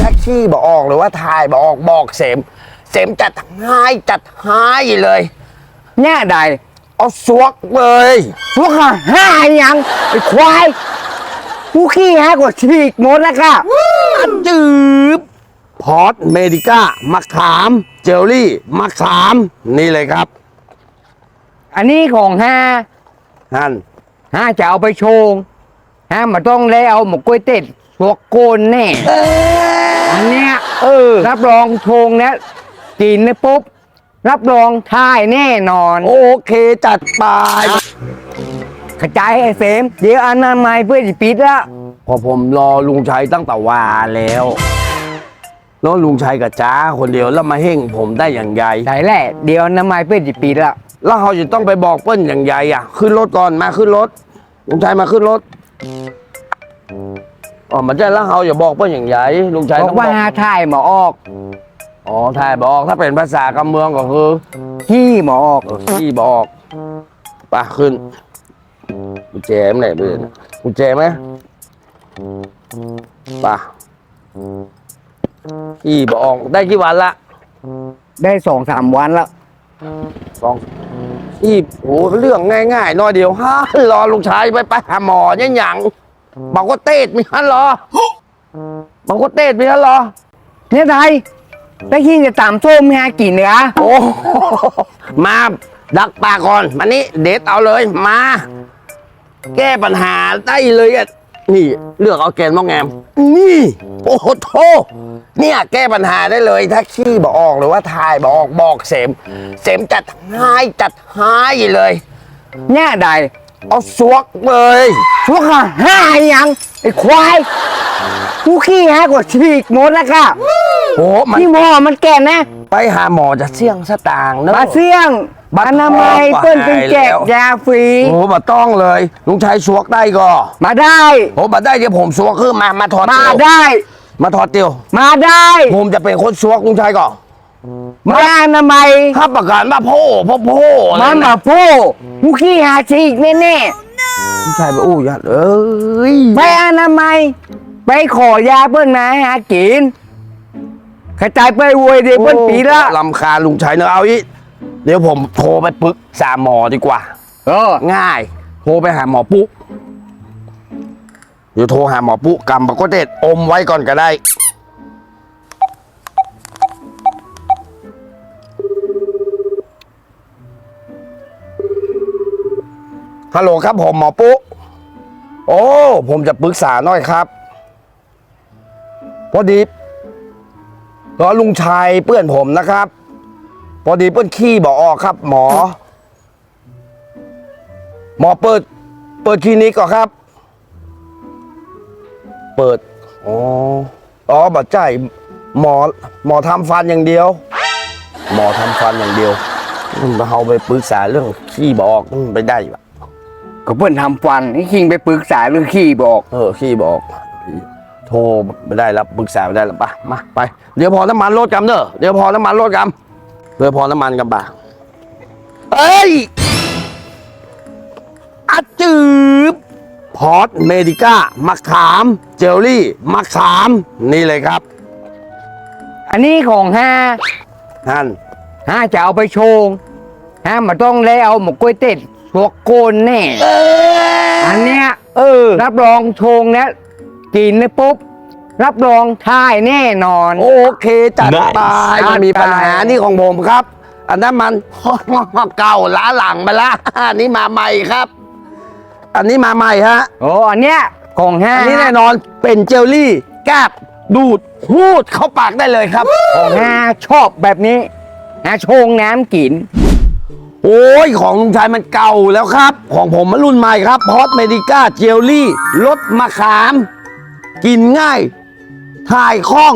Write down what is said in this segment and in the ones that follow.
ถ้าขี้บอกออกหรือว่าถ่ายบอกออกบอกเสม เสมจัดให้จัดให้เลยแน่ใดเอาสวกเลยพวกข้าห้ายังไอ้ควายผู้ขี้ฮะกว่าฉีกหมดแล้วค่ะจืบพอร์ตเมดิก้ามะขาม เจลลี่มะขาม นี่เลยครับ อันนี้ของห้านั่นห้าจะเอาไปโชงห้ามาต้องแล้วเอาหมกกล้วยเต็ดสวกโกนแน่อัน เนี้ยเออ รับรองโชงแล้วกินแล้วปุ๊บ รับรองทายแน่นอน โอเคจัดไปกระจายให้เสม เดี๋ยวอนามัยเพื่อจะปิดละพอผมรอลุงชัยตั้งแต่วาแล้วแล้วลุงชัยกับจ้าคนเดียวแล้วมาเฮ่งผมได้อย่างใหญ่ได้แหละเดี๋ยวอนามัยเพื่อจะปิดละแล้วเขาจะต้องไปบอกเปิ้ลอย่างใหญ่อะ ขึ้นรถก่อนมาขึ้นรถลุงชัยมาขึ้นรถ อ๋อมันจะแล้วเขาอย่าบอกเปิ้ลอย่างใหญ่ลุงชัยบอต้กองบว่าอกหาทายหมอออกอ๋อถ่ายบอกถ้าเป็นภาษากำเมืองก็คือขี้หมอออก เออที่บอกไป่ะขึ้นกุญแจมไหนเบื่อนกุญแจไหมไป่ะที่บอกได้กี่วันละได้สองสามวันละสองที่โอ้เรื่องง่ายๆหน้อยเดียวฮะรอลุงชายไปไปหาหมอเนี่ยหยัง บอกว่าเต้ดมีฮันรอบอกว่าเต้ดมีฮันรอ เนี่ยไทยได้ขี้จะตามส้มหากินเหรอโอ้โหมาดักปากก่อนมานี่เด็ดเอาเลยมา แก้ปัญหาได้เลยอะนี่ เลือกเอาแกนมองแงม นี่ โอ้โหโทเนี่ย แก้ปัญหาได้เลย ถ้าขี้บอกออกหรือว่าถ่ายบอกออกบอกเสม เสมจัดให้จัดให้เลยเนี่ยใด เอาสวกเลยพวกข้าห้ายังไอ้ควายผู้ขี้ฮะกว่าฉีกหมดแล้วค่ะโอ้มันที่หมอมันแก่นะ ไปหาหมอจะเสี่ยงสตางค์เนอะบาเสี่ยงบัตรอนามัยทองเปิ้นเป็นแจกไปแล้วยาฟรีโอ้มาต้องเลยลุงชายสวกได้ก็ มาได้โอ้มาได้เดี๋ยวผมสวกขึ้นมามาถอดมาเตียวได้ มาถอดเตียว มาได้ ผมจะเป็นคนสวกลุงชายก่อน มาอนามัยถ้าประกาศว่าพ่อพ่อพ่ออะไรมันนะมาพูดผู้ขี้หาฉีกแน่ลุงชายไปอู้ยัดเอ้ยๆไปอนามัยไปขอยาเปิ้นมาหากินกระจายไปโวยเดี๋ยวเปิ้นปีละลำคาญลุงชัยเนอะเอาอีกเดี๋ยวผมโทรไปปรึกษาหมอดีกว่า เออ ง่าย โทรไปหาหมอปุ๊เดี๋ยวโทรหาหมอปุ๊กำปะก็เด็ดอมไว้ก่อนก็ได้ ฮัลโหลครับผมหมอปุ๊โอ้ ผมจะปรึกษาหน่อยครับ พอดีรอลุงชายเพื่อนผมนะครับ พอดีเพื่อนขี้บอกออกครับ หมอ หมอเปิด เปิดคลินิกก่อนครับ เปิด อ๋อ อ๋อบัดใจหมอ หมอทำฟันอย่างเดียว หมอทำฟันอย่างเดียวเราไปปรึกษาเรื่องขี้บอกออกอืมไปได้ปะ ก็เปิ้นทำฟันให้คิงไปปรึกษาเรื่องขี้บอกเออขี้บอก โทรไม่ได้แล้วปรึกษาไม่ได้แล้วปะมาไปเดี๋ยวพอน้ำมันลดกันเนอะเดี๋ยวพอน้ำมันลดกันเดี๋ยวพอน้ำมันกันปะเอ้ยอัดจืบพอร์ตเมดิก้ามะขาม เจลลี่มะขาม นี่เลยครับอันนี้ของห้านั่นห้าจะเอาไปโชงห้ามาต้องแล้วเอาหมกกล้วยเต็ด สวกโกนแน่อันเนี้ยเออ รับรองโชงแล้วกินแล้วปุ๊บ รับรองทายแน่นอน โอเคจัดไป Nice ไม่มีปัญหานี่ของผมครับ อันนั้นมันเก่าล้าหลังไปละอันนี้มาใหม่ครับ อันนี้มาใหม่ฮะโอ้อันเนี้ยของห้าอันนี้แน่นอนเป็นเจลลี่แกบดูดพูดเข้าปากได้เลยครับของห้าชอบแบบนี้ห้าโชงน้ำกิน โอ้ย ของลุงชายมันเก่าแล้วครับ ของผมมันรุ่นใหม่ครับพอตเมดิก้าเจลลี่รสมะขาม กินง่าย ถ่ายคล่อง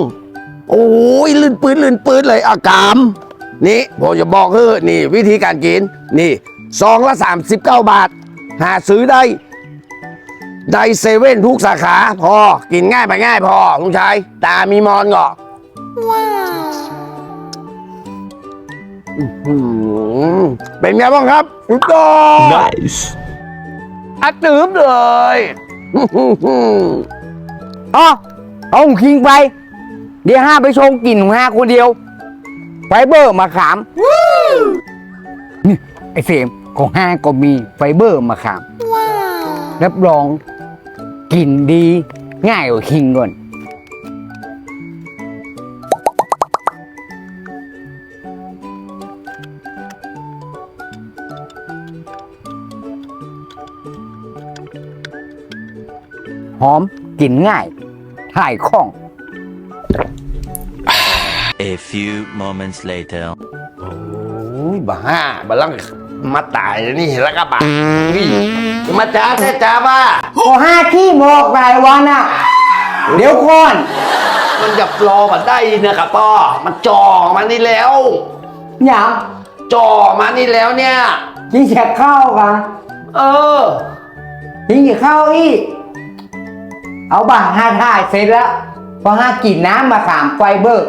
โอ้ย ลื่นปืนลื่นปืนเลยอากาม นี่ ผมจะบอกเฮ้อนี่ วิธีการกิน นี่ซองละ 39 บาท หาซื้อได้ในเซเว่นทุกสาขา พอ กินง่ายไปง่ายพอลุงชายตามีมอนก่ออื้อหือ เป็นไงบ้างครับคุณต่อ Nice. อัดตืมเลยอ๋อเอาของคิงไป เดี๋ยวห้าไปชงกลิ่นของห้าคนเดียว ไฟเบอร์มะขาม นี่ไอเสมของห้าก็มีไฟเบอร์มะขาม รับรองกลิ่นดีง่ายกว่าคิงก่อน หอมกลิ่นง่ายถ่ายคล่อง A few moments later. โอ้ยบ้าบาลังมาตายแล้วนี่แล้วก็บ้านี่มาจ้าแท้จ้าว่าโอ้ห้าขี้หมอกหลายวันอะ เดี๋ยวก่อน มันจะรอมาได้นะครับพ่อมันจ่อมานี่แล้วอย่างจ่อมานี่แล้วเนี่ยยิ่งแฉกเข้ากันเออยิ่งจะเข้าอีก เอาบ่าห้าท่ายเสร็จแล้วพอห้ากินน้ำมาสามไฟเบอร์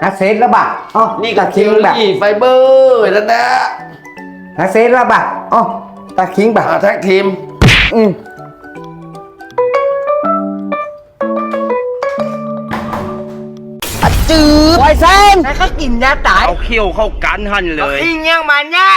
ห้าเสร็จแล้วบ่ะอ๋อนี่ก็ตะเจคิงลแบบลี่ไฟเบอร์แล้วนะห้าเสร็จแล้วบ่ะอ๋อตะคิงแบบอาแท็กทีม อืมจืดไวเซนให้เขากินยาตายเอาเขี้ยวเข้ากันหันเลยอิงยังมันเนี่ย